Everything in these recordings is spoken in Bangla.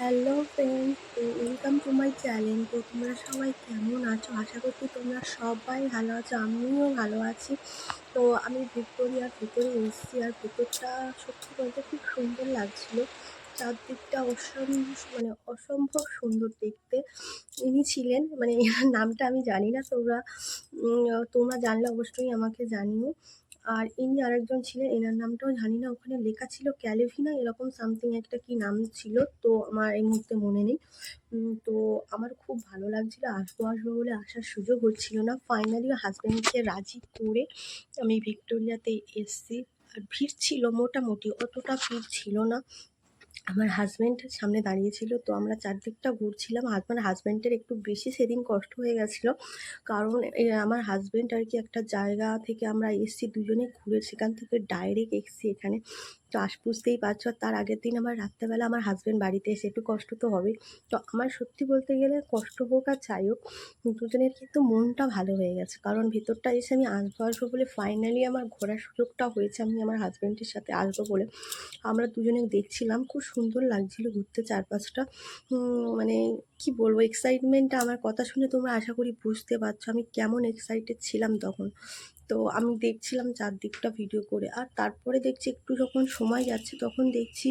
হ্যালো ফ্রেন্ডস তো ওয়েলকাম টু মাই চ্যানেল তো তোমরা সবাই কেমন আছো? আশা করছি তোমরা সবাই ভালো আছো, আমিও ভালো আছি। তো আমি ভিক্টোরিয়ার ভিতরে এসেছি আর ভিতরটা সত্যি বলতে খুব সুন্দর লাগছিল। চারদিকটা অসম্ভব মানে অসম্ভব সুন্দর দেখতে। ইনি ছিলেন মানে এনার নামটা আমি জানি না তোমরা তোমরা জানলে অবশ্যই আমাকে জানিও। আর ইনি আরেকজন ছিলেন, এনার নামটাও জানি না, ওখানে লেখা ছিল ক্যালেভিনা এরকম সামথিং একটা কি নাম ছিল, তো আমার এই মুহূর্তে মনে নেই। তো আমার খুব ভালো লাগছিল, আসব আসব বলে আসার সুযোগ হচ্ছিল না। ফাইনালি হাজব্যান্ডকে রাজি করে আমি ভিক্টোরিয়াতে এসছি। আর ভিড় ছিল মোটামুটি, অতটা ভিড় ছিল না। আমার হাজব্যান্ড সামনে দাঁড়িয়েছিল, তো আমরা চারদিকটা ঘুরছিলাম। আমার হাজব্যান্ডের একটু বেশি সেদিন কষ্ট হয়ে গেছিল। কারণ আমার হাজব্যান্ড আর কি একটা জায়গা থেকে আমরা এসছি, দুজনে ঘুরে সেখান থেকে ডাইরেক্ট এসছি এখানে। তো আস, বুঝতেই পারছ। তার আগের দিন আমার রাত্রেবেলা আমার হাজব্যান্ড বাড়িতে এসে, একটু কষ্ট তো হবেই। তো আমার সত্যি বলতে গেলে কষ্ট হোক আর যাই হোক, দুজনের কিন্তু মনটা ভালো হয়ে গেছে। কারণ ভেতরটা এসে আমি আসব আসব বলে ফাইনালি আমার ঘোরার সুযোগটা হয়েছে, আমি আমার হাজব্যান্ডের সাথে আসব বলে। আমরা দুজনে দেখছিলাম, খুব সুন্দর লাগছিল ঘুরতে চারপাশটা। মানে কি বলব এক্সাইটমেন্টটা আমার কথা শুনে তোমরা আশা করি বুঝতে পারছ আমি কেমন এক্সাইটেড ছিলাম তখন। তো আমি দেখছিলাম চারদিকটা ভিডিও করে। আর তারপরে দেখছি একটু যখন সময় যাচ্ছে, তখন দেখছি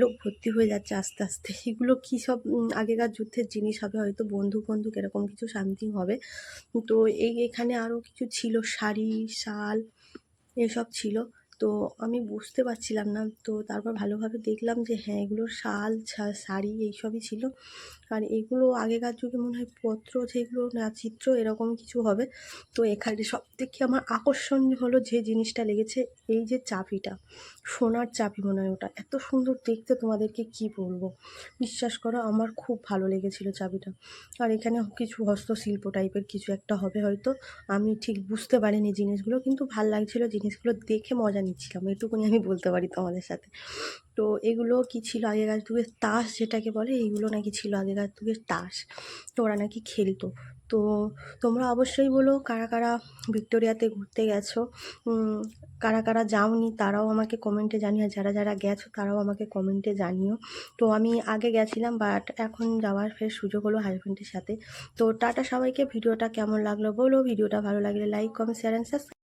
লোক ভর্তি হয়ে যাচ্ছে আস্তে আস্তে। এগুলো কী সব আগেকার যুদ্ধের জিনিস হবে, হয়তো বন্ধু বন্ধুক এরকম কিছু সামথিং হবে। তো এই এখানে আরও কিছু ছিল, শাড়ি, শাল, এসব ছিল। তো আমি বুঝতে পারছিলাম না। তো তারপর ভালোভাবে দেখলাম যে হ্যাঁ এগুলো শাল শাড়ি এইসবই ছিল। আর এগুলো আগেকার যুগে মনে হয় পত্র যেগুলো না, চিত্র এরকম কিছু হবে। তো এখানে সব থেকে আমার আকর্ষণ হলো যে জিনিসটা লেগেছে এই যে চাবিটা, সোনার চাবি মনে হয় ওটা। এত সুন্দর দেখতে তোমাদেরকে কি বলব? বিশ্বাস করো, আমার খুব ভালো লেগেছিল চাবিটা। আর এখানে কিছু হস্তশিল্প টাইপের কিছু একটা হবে হয়তো। আমি ঠিক বুঝতে পারিনি জিনিসগুলো, কিন্তু ভালো লাগছিল জিনিসগুলো দেখে মজা নিচ্ছিলাম এটুকুনি আমি বলতে পারি তোমাদের সাথে। তো এগুলো কি ছিল আগেকার যুগের তাস যেটাকে বলে? এইগুলো নাকি ছিল আগেকার যুগের তাস। তো ওরা নাকি খেলতো। তো তোমরা অবশ্যই বলো কারা কারা ভিক্টোরিয়াতে ঘুরতে গেছো। কারা কারা যাওনি তারাও আমাকে কমেন্টে জানিও। যারা যারা গেছো তারাও আমাকে কমেন্টে জানিও। তো আমি আগে গেছিলাম বাট এখন যাওয়ার ফের সুযোগ হলো হাজব্যান্ডের সাথে। তো টাটা সবাইকে, ভিডিওটা কেমন লাগল বলো। ভিডিওটা ভালো লাগলে like comment share and subscribe